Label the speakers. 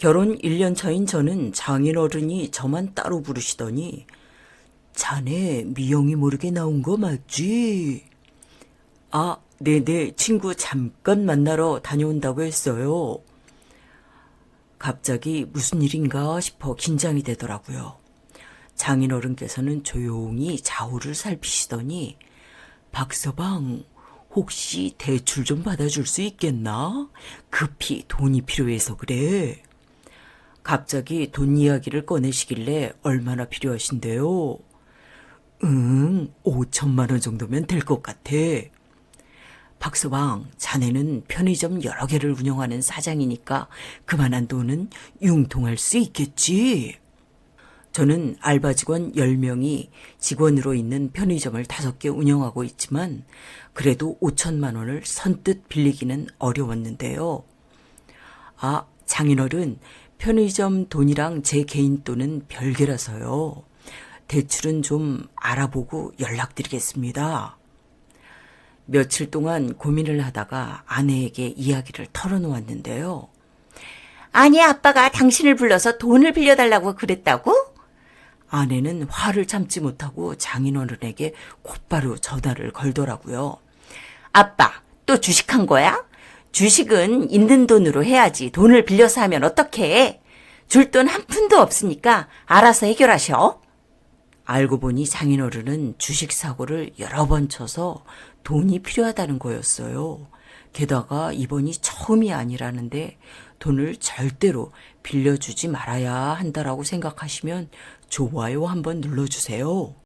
Speaker 1: 결혼 1년 차인 저는 장인 어른이 저만 따로 부르시더니 자네 미영이 모르게 나온 거 맞지? 아, 네네 친구 잠깐 만나러 다녀온다고 했어요. 갑자기 무슨 일인가 싶어 긴장이 되더라고요. 장인 어른께서는 조용히 좌우를 살피시더니 박서방 혹시 대출 좀 받아줄 수 있겠나? 급히 돈이 필요해서 그래. 갑자기 돈 이야기를 꺼내시길래 얼마나 필요하신데요? 응, 5천만 원 정도면 될 것 같아. 박서방, 자네는 편의점 여러 개를 운영하는 사장이니까 그만한 돈은 융통할 수 있겠지. 저는 알바 직원 10명이 직원으로 있는 편의점을 5개 운영하고 있지만 그래도 5천만 원을 선뜻 빌리기는 어려웠는데요. 아, 장인어른, 편의점 돈이랑 제 개인 돈은 별개라서요. 대출은 좀 알아보고 연락드리겠습니다. 며칠 동안 고민을 하다가 아내에게 이야기를 털어놓았는데요.
Speaker 2: 아니, 아빠가 당신을 불러서 돈을 빌려달라고 그랬다고?
Speaker 1: 아내는 화를 참지 못하고 장인어른에게 곧바로 전화를 걸더라고요.
Speaker 2: 아빠, 또 주식한 거야? 주식은 있는 돈으로 해야지. 돈을 빌려서 하면 어떡해? 줄돈 한 푼도 없으니까 알아서 해결하셔.
Speaker 1: 알고 보니 장인어른은 주식 사고를 여러 번 쳐서 돈이 필요하다는 거였어요. 게다가 이번이 처음이 아니라는데 돈을 절대로 빌려주지 말아야 한다라고 생각하시면 좋아요 한번 눌러주세요.